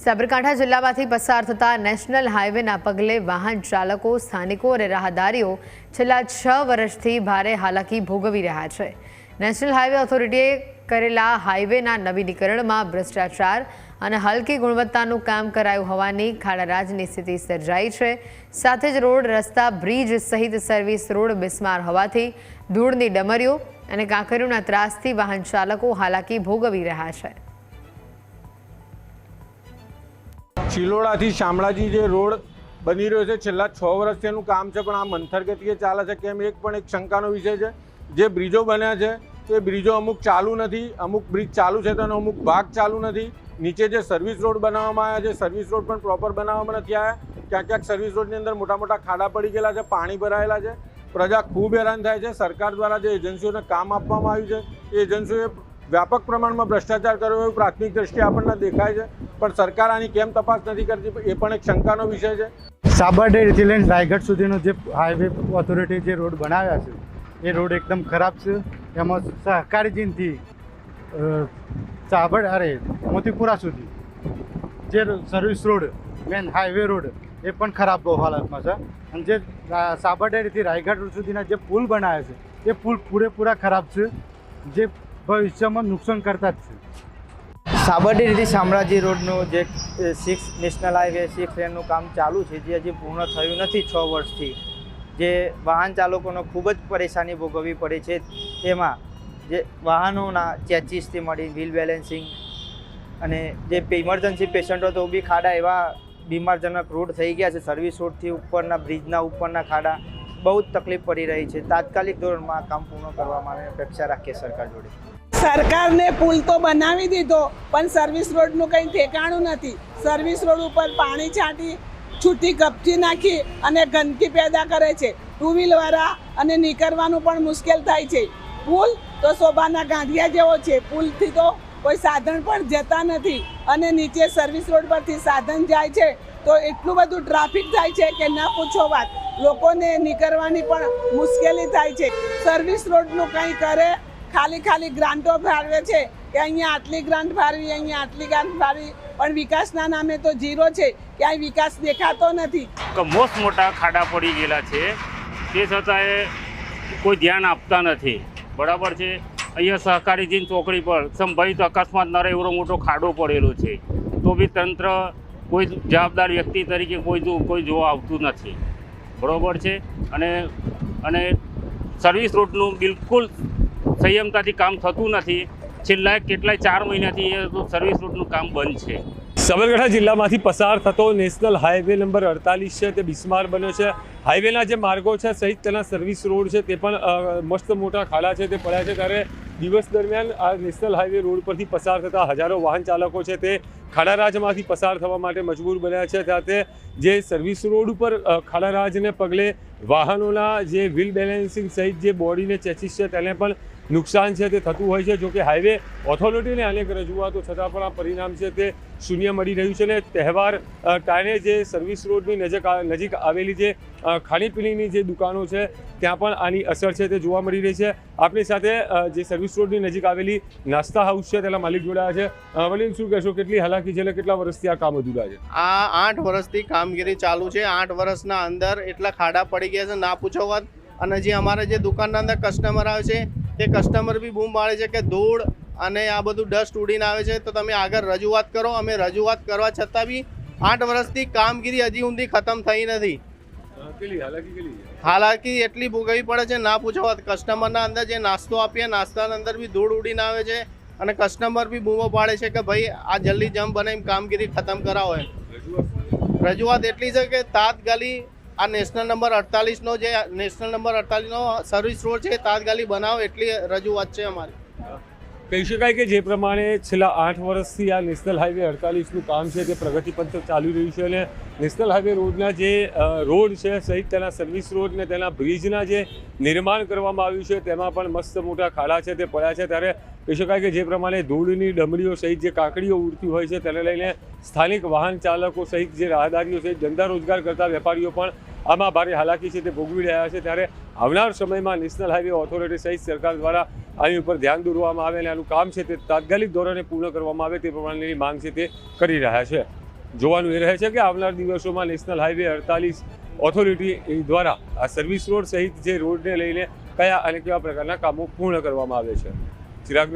સાબરકાંઠા જિલ્લામાંથી પસાર થતા નેશનલ હાઈવેના પગલે વાહન ચાલકો, સ્થાનિકો અને રાહદારીઓ છેલ્લા છ વર્ષથી ભારે હાલાકી ભોગવી રહ્યા છે. નેશનલ હાઈવે ઓથોરિટીએ કરેલા હાઈવેના નવીનીકરણમાં ભ્રષ્ટાચાર અને હલકી ગુણવત્તાનું કામ કરાયું હોવાની ખાડારાજની સ્થિતિ સર્જાઈ છે. સાથે જ રોડ, રસ્તા, બ્રિજ સહિત સર્વિસ રોડ બિસ્માર હોવાથી ધૂળની ડમરીઓ અને કાંકરીઓના ત્રાસથી વાહન ચાલકો હાલાકી ભોગવી રહ્યા છે. ચિલોડાથી શામળાજી જે રોડ બની રહ્યો છે, છેલ્લા છ વર્ષથી એનું કામ છે, પણ આ મંથર ગતિએ ચાલે છે, કેમ એક પણ એક શંકાનો વિષય છે. જે બ્રિજો બન્યા છે, તે બ્રિજો અમુક ચાલુ નથી, અમુક બ્રિજ ચાલુ છે, તો એનો અમુક ભાગ ચાલુ નથી. નીચે જે સર્વિસ રોડ બનાવવામાં આવ્યા છે સર્વિસ રોડ પણ પ્રોપર બનાવવામાં નથી આવ્યા. ક્યાંક ક્યાંક સર્વિસ રોડની અંદર મોટા મોટા ખાડા પડી ગયેલા છે, પાણી ભરાયેલા છે. પ્રજા ખૂબ હેરાન થાય છે. સરકાર દ્વારા જે એજન્સીઓને કામ આપવામાં આવ્યું છે, એ એજન્સીઓએ વ્યાપક પ્રમાણમાં ભ્રષ્ટાચાર કર્યો એવું પ્રાથમિક દ્રષ્ટિએ આપણને દેખાય છે. પણ સરકાર આની કેમ તપાસ નથી કરતી, એ પણ એક શંકાનો વિષય છે. સાબરડેરીથી લઈને રાયગઢ સુધીનો જે હાઈવે ઓથોરિટી જે રોડ બનાવ્યા છે, એ રોડ એકદમ ખરાબ છે. એમાં સહકારીજીનથી સાબર, અરે, મોતીપુરા સુધી જે service road main highway road, એ પણ ખરાબ બહુ હાલતમાં છે. અને જે સાબરડેરીથી રાયગઢ સુધીના જે પુલ બનાવ્યા છે, એ પુલ પૂરેપૂરા ખરાબ છે. જે ભવિષ્યમાં નુકસાન કરતા જ છે. રીતે શામળાજી રોડનું જે સિક્સ નેશનલ હાઈવે સિક્સ લેનનું કામ ચાલુ છે, જે હજી પૂર્ણ થયું નથી છ વર્ષથી. જે વાહન ચાલકોનો ખૂબ જ પરેશાની ભોગવવી પડે છે. તેમાં જે વાહનોના ચેચીસથી મળી વ્હીલ બેલેન્સિંગ અને જે ઇમરજન્સી પેશન્ટો તો બી ખાડા એવા બીમારજનક રોડ થઈ ગયા છે. સર્વિસ રોડથી ઉપરના બ્રિજના ઉપરના ખાડા. બહુ જ તકલીફ પડી રહી છે. તાત્કાલિક ધોરણમાં કામ પૂર્ણ કરવામાં આવે અપેક્ષા રાખીએ સરકાર જોડે. સરકારને પુલ તો બનાવી દીધો, પણ સર્વિસ રોડનું કંઈ ઠેકાણું નથી. સર્વિસ રોડ ઉપર પાણી છાંટી, છૂટી કપચી નાખી અને ગંદકી પેદા કરે છે. ટુ વ્હીલવાળા અને નીકળવાનું પણ મુશ્કેલ થાય છે. પુલ તો શોભાના ગાંઠિયા જેવો છે. પુલથી તો કોઈ સાધન પણ જતા નથી. અને નીચે સર્વિસ રોડ પરથી સાધન જાય છે, તો એટલું બધું ટ્રાફિક થાય છે કે ના પૂછો વાત. લોકોને નીકળવાની પણ મુશ્કેલી થાય છે. સર્વિસ રોડનું કંઈ કરે, ખાલી ખાલી ગ્રાન્ટો ફાળવે છે કે અહીંયા આટલી ગ્રાન્ટ ફાળવી, અહીંયા આટલી ગ્રાન્ટ ફાળવી. પણ વિકાસના નામે તો ઝીરો છે, ક્યાંય વિકાસ દેખાતો નથી. મોસ્ટ મોટા ખાડા પડી ગયેલા છે. તે છતાંય કોઈ ધ્યાન આપતા નથી. બરાબર છે? અહીંયા સહકારીજીન ચોકડી પર સંભવિત અકસ્માત ન રહે, એવડો મોટો ખાડો પડેલો છે. તો બી તંત્ર કોઈ જવાબદાર વ્યક્તિ તરીકે કોઈ કોઈ જોવા આવતું નથી. બરાબર છે. અને અને સર્વિસ રોડનું બિલકુલ સંયમતાથી કામ થતું નથી. છેલ્લા કેટલાય ચાર મહિનાથી એ સર્વિસ રોડનું કામ બંધ છે. સાબરકાંઠા જિલ્લામાંથી પસાર થતો નેશનલ હાઈવે નંબર અડતાલીસ છે, તે બિસ્માર બન્યો છે. હાઈવેના જે માર્ગો છે સહિત તેના સર્વિસ રોડ છે તે પણ મસ્ત મોટા ખાડા છે તે પડ્યા છે. ત્યારે દિવસ દરમિયાન આ નેશનલ હાઈવે રોડ પરથી પસાર થતા હજારો વાહન ચાલકો છે તે ખાડારાજમાંથી પસાર થવા માટે મજબૂર બન્યા છે. સાથે જે સર્વિસ રોડ ઉપર ખાડારાજને પગલે વાહનોના જે વ્હીલ બેલેન્સિંગ સહિત જે બોડીને ચેચીસ છે, તેને પણ નુકસાન છે તે થતું હોય છે. જોકે હાઈવે ઓથોરિટીને અનેક રજૂઆતો છતાં પણ આ પરિણામ છે તે શૂન્ય મળી રહ્યું છે ને તહેવાર કારણે જે સર્વિસ રોડની નજીક નજીક આવેલી જે ખાણીપીણીની જે દુકાનો છે, ત્યાં પણ આની અસર છે તે જોવા મળી રહી છે. આપણી સાથે જે સર્વિસ રોડની નજીક આવેલી નાસ્તા હાઉસ છે તેના માલિક જોડાયા છે. વલીન, શું કહેશો? કેટલી હાલાકી છે કેટલા વર્ષથી આ કામ અધૂરા છે? આ આઠ વર્ષથી કામગીરી ચાલુ છે. આઠ વર્ષના અંદર એટલા ખાડા પડી ગયા છે. ના પૂછો વાત. અને જે અમારે જે દુકાનના અંદર કસ્ટમર આવે છે તે કસ્ટમર બી બૂમ પાડે છે કે ધૂળ અને આ બધું ડસ્ટ ઉડીને આવે છે તો તમે આગળ રજૂઆત કરો. અમે રજૂઆત કરવા છતાં બી આઠ વર્ષથી કામગીરી હજી સુધી ખતમ થઈ નથી. હાલાકી એટલી ભોગવવી પડે છે ના પૂછો. કસ્ટમરના અંદર જે નાસ્તો આપીએ નાસ્તાના અંદર બી ધૂળ ઉડીને આવે છે અને કસ્ટમર બી બૂમો પાડે છે કે ભાઈ આ જલ્દી જમ બનાવીને કામગીરી ખતમ કરાવો એમ. રજૂઆત એટલી છે કે તાત્કાલિક આ નેશનલ નંબર અડતાલીસનો જે નેશનલ નંબર અડતાલીસનો સર્વિસ રોડ છે તાત્કાલિક બનાવો એટલી રજૂઆત છે અમારી. કહી શકાય કે જે પ્રમાણે છેલ્લા આઠ વર્ષથી આ નેશનલ હાઈવે અડતાલીસનું કામ છે તે પ્રગતિ પંથ ચાલી રહ્યું છે અને નેશનલ હાઈવે રોડના જે રોડ છે, સહિત તેના સર્વિસ રોડ ને તેના બ્રિજના જે નિર્માણ કરવામાં આવ્યું છે, તેમાં પણ મસ્ત મોટા ખાડા છે, તે પડ્યા છે. ત્યારે કહી શકાય કે જે પ્રમાણે ધૂળની ડમરીઓ સહિત જે કાકડીઓ ઉડતી હોય છે, તેને લઈને સ્થાનિક વાહન ચાલકો સહિત જે રાહદારીઓ સહિત ધંધા રોજગાર કરતા વેપારીઓ પણ આમાં ભારે હાલાકી છે તે ભોગવી રહ્યા છે. ત્યારે આવનાર સમયમાં નેશનલ હાઈવે ઓથોરિટી સહિત સરકાર દ્વારા આની ઉપર ધ્યાન દોરવામાં આવે અને આનું કામ છે તે તાત્કાલિક ધોરણે પૂર્ણ કરવામાં આવે તે પ્રમાણેની માંગ છે તે કરી રહ્યા છે. જોવાનું એ રહે છે કે આવનાર દિવસોમાં નેશનલ હાઈવે અડતાલીસ ઓથોરિટી દ્વારા આ સર્વિસ રોડ સહિત જે રોડને લઈને કયા અને કેવા પ્રકારના કામો પૂર્ણ કરવામાં આવે છે. ચિરાગ